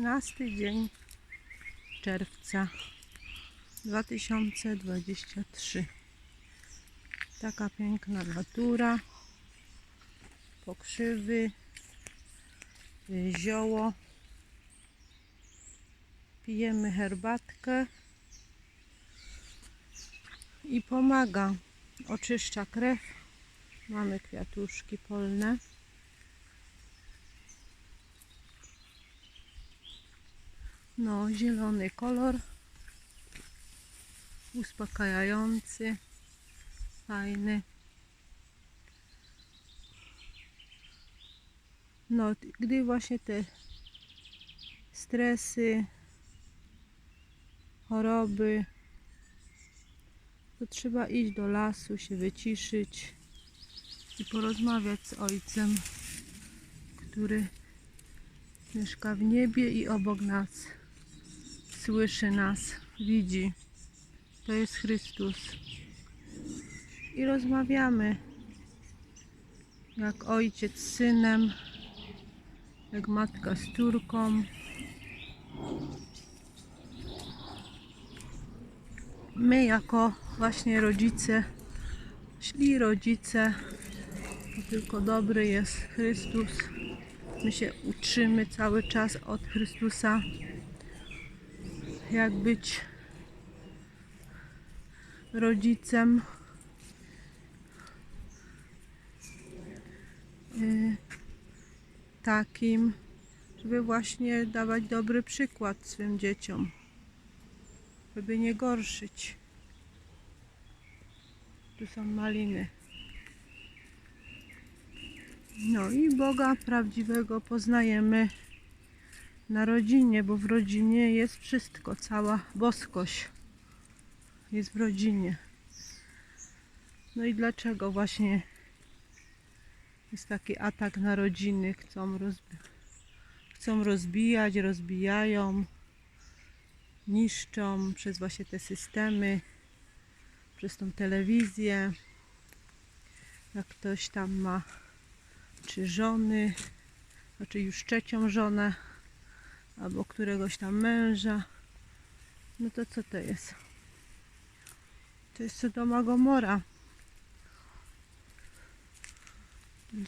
13 dzień czerwca 2023. Taka piękna natura, pokrzywy, zioło. Pijemy herbatkę i pomaga. Oczyszcza krew. Mamy kwiatuszki polne. No, zielony kolor. Uspokajający. Fajny. No, gdy właśnie te stresy, choroby, to trzeba iść do lasu, się wyciszyć i porozmawiać z Ojcem, który mieszka w niebie i obok nas, słyszy nas, widzi. To jest Chrystus. I rozmawiamy jak ojciec z synem, jak matka z córką. My jako właśnie rodzice, szli rodzice, tylko dobry jest Chrystus. My się uczymy cały czas od Chrystusa, jak być rodzicem. y, Takim, żeby właśnie dawać dobry przykład swym dzieciom, żeby nie gorszyć. Tu są maliny. No i Boga prawdziwego poznajemy na rodzinie, bo w rodzinie jest wszystko, cała boskość jest w rodzinie. No i dlaczego właśnie jest taki atak na rodziny? Chcą, rozbi- chcą rozbijać, rozbijają, niszczą przez właśnie te systemy, przez tą telewizję. Jak ktoś tam ma czy żony, znaczy już trzecią żonę, albo któregoś tam męża, no to co to jest? To jest Sodoma Gomora.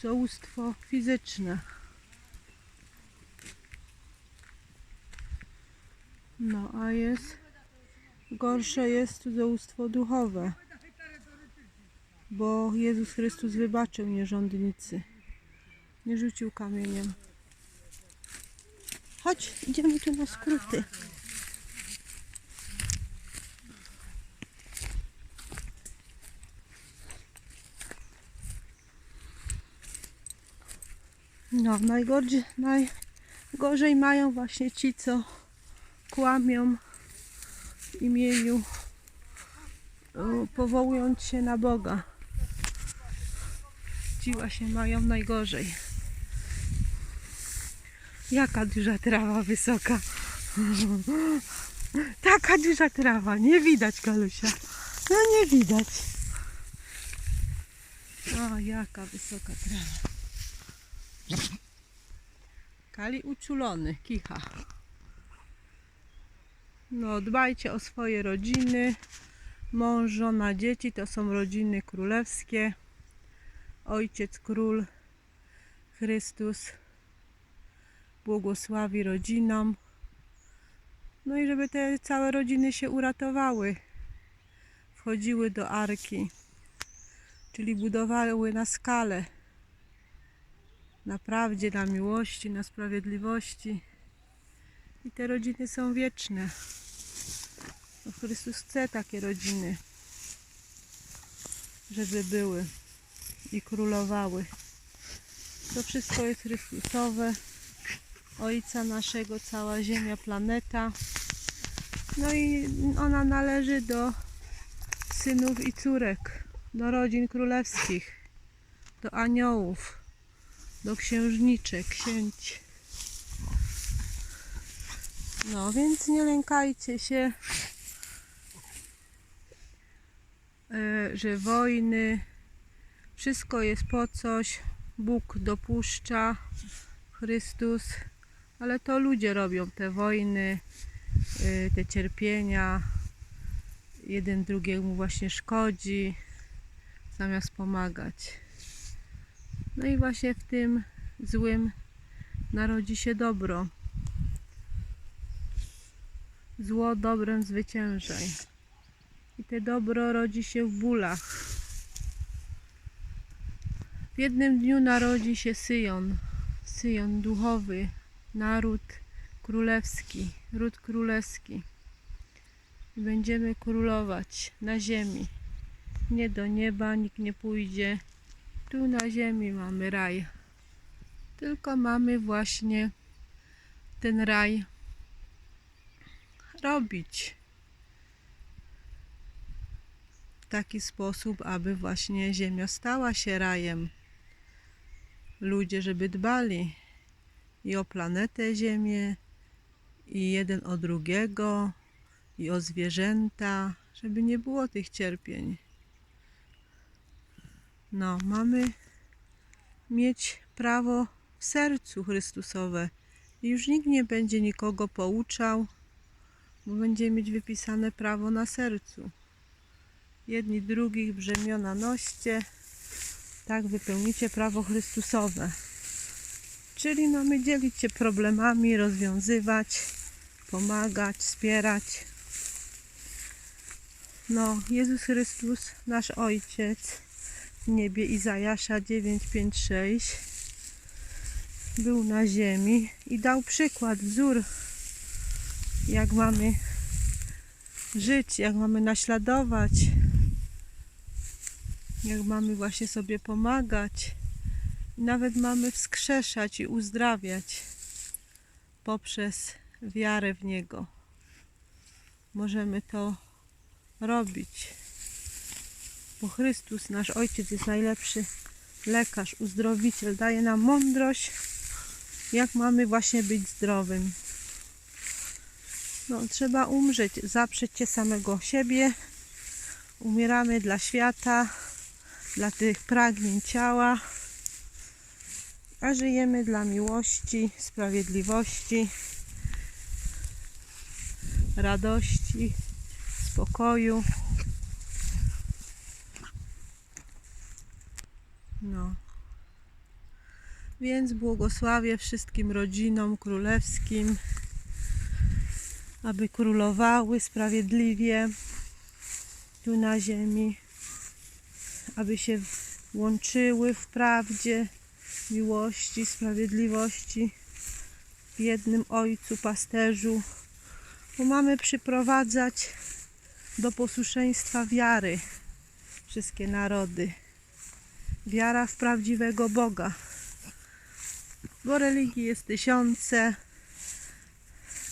Zołóstwo fizyczne. No, a jest gorsze jest zołóstwo duchowe. Bo Jezus Chrystus wybaczył nierządnicy. Nie rzucił kamieniem. Chodź, idziemy tu na skróty. No, najgorzej, najgorzej mają właśnie ci, co kłamią w imieniu, powołując się na Boga. Ci właśnie mają najgorzej. Jaka duża trawa wysoka. Taka duża trawa. Nie widać, Kalusia. No nie widać. O, jaka wysoka trawa. Kali uczulony, kicha. No, dbajcie o swoje rodziny. Mąż, żona, dzieci to są rodziny królewskie. Ojciec, król, Chrystus błogosławi rodzinom. No i żeby te całe rodziny się uratowały. Wchodziły do arki, czyli budowały na skalę. Na prawdzie, na miłości, na sprawiedliwości. I te rodziny są wieczne. Bo Chrystus chce takie rodziny, żeby były i królowały. To wszystko jest Chrystusowe. Ojca naszego, cała Ziemia, planeta. No i ona należy do synów i córek, do rodzin królewskich, do aniołów, do księżniczek, księć. No więc nie lękajcie się, e, że wojny, wszystko jest po coś, Bóg dopuszcza, Chrystus, Ale to ludzie robią te wojny, y, te cierpienia. Jeden drugiemu właśnie szkodzi, zamiast pomagać. No i właśnie w tym złym narodzi się dobro. Zło dobrem zwyciężaj. I te dobro rodzi się w bólach. W jednym dniu narodzi się Syjon, Syjon duchowy, naród królewski, ród królewski. I będziemy królować na ziemi. Nie do nieba nikt nie pójdzie. Tu na ziemi mamy raj. Tylko mamy właśnie ten raj robić w taki sposób, aby właśnie ziemia stała się rajem. Ludzie, żeby dbali i o planetę Ziemię, i jeden o drugiego, i o zwierzęta, żeby nie było tych cierpień. No, mamy mieć prawo w sercu Chrystusowe. I już nikt nie będzie nikogo pouczał, bo będziemy mieć wypisane prawo na sercu. Jedni drugich brzemiona noście, tak wypełnicie prawo Chrystusowe. Czyli mamy dzielić się problemami, rozwiązywać, pomagać, wspierać. No, Jezus Chrystus, nasz Ojciec w niebie, Izajasza 956, był na ziemi i dał przykład, wzór, jak mamy żyć, jak mamy naśladować, jak mamy właśnie sobie pomagać. Nawet mamy wskrzeszać i uzdrawiać poprzez wiarę w Niego. Możemy to robić, bo Chrystus, nasz Ojciec, jest najlepszy lekarz, uzdrowiciel, daje nam mądrość, jak mamy właśnie być zdrowym. No, trzeba umrzeć, zaprzeć się samego siebie. Umieramy dla świata, dla tych pragnień ciała, a żyjemy dla miłości, sprawiedliwości, radości, spokoju. No. Więc błogosławię wszystkim rodzinom królewskim, aby królowały sprawiedliwie tu na ziemi, aby się łączyły w prawdzie, miłości, sprawiedliwości w jednym Ojcu, Pasterzu, bo mamy przyprowadzać do posłuszeństwa wiary wszystkie narody. Wiara w prawdziwego Boga. Bo religii jest tysiące,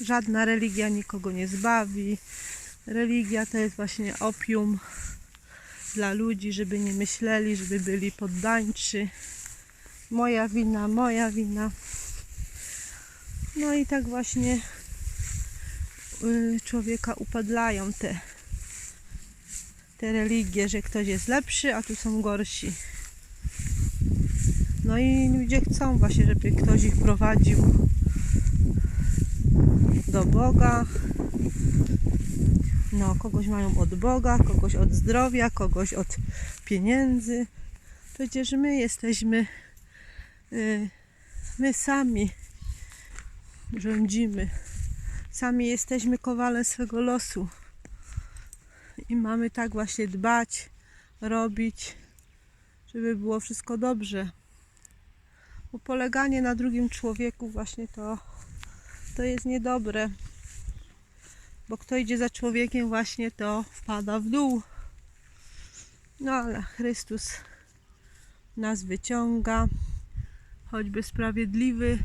żadna religia nikogo nie zbawi. Religia to jest właśnie opium dla ludzi, żeby nie myśleli, żeby byli poddańczy. Moja wina, moja wina. No i tak właśnie y, człowieka upadlają te, te religie, że ktoś jest lepszy, a tu są gorsi. No i ludzie chcą właśnie, żeby ktoś ich prowadził do Boga. No, kogoś mają od Boga, kogoś od zdrowia, kogoś od pieniędzy. Przecież my jesteśmy, my sami rządzimy. Sami jesteśmy kowale swego losu. I mamy tak właśnie dbać, robić, żeby było wszystko dobrze. Bo poleganie na drugim człowieku właśnie to, to jest niedobre. Bo kto idzie za człowiekiem właśnie to wpada w dół. No ale Chrystus nas wyciąga. Choćby sprawiedliwy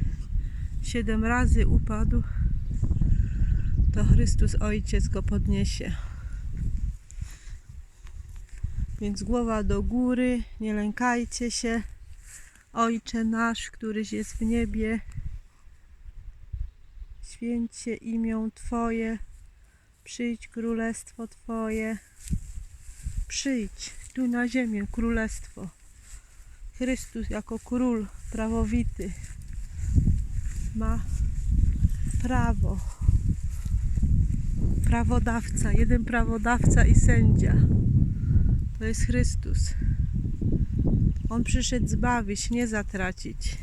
siedem razy upadł, to Chrystus Ojciec go podniesie. Więc głowa do góry, nie lękajcie się. Ojcze nasz, któryś jest w niebie, święć się imię Twoje, przyjdź królestwo Twoje, przyjdź tu na ziemię królestwo. Chrystus jako król prawowity ma prawo. Prawodawca, jeden prawodawca i sędzia. To jest Chrystus. On przyszedł zbawić, nie zatracić.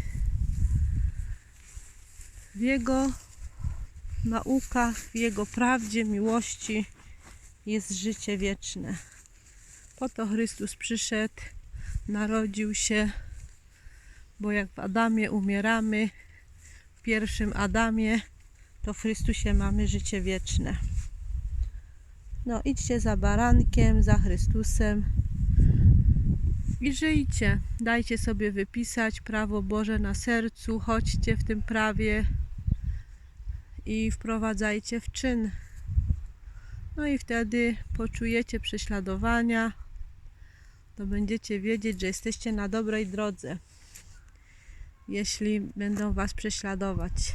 W Jego naukach, w Jego prawdzie, miłości jest życie wieczne. Po to Chrystus przyszedł, narodził się, bo jak w Adamie umieramy, w pierwszym Adamie, to w Chrystusie mamy życie wieczne. No, idźcie za barankiem, za Chrystusem i żyjcie. Dajcie sobie wypisać prawo Boże na sercu, chodźcie w tym prawie i wprowadzajcie w czyn. No i wtedy poczujecie prześladowania, to będziecie wiedzieć, że jesteście na dobrej drodze. Jeśli będą was prześladować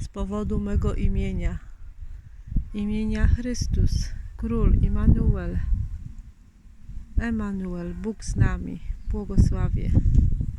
z powodu mego imienia, imienia Chrystus, Król Immanuel. Emanuel, Bóg z nami, błogosławie.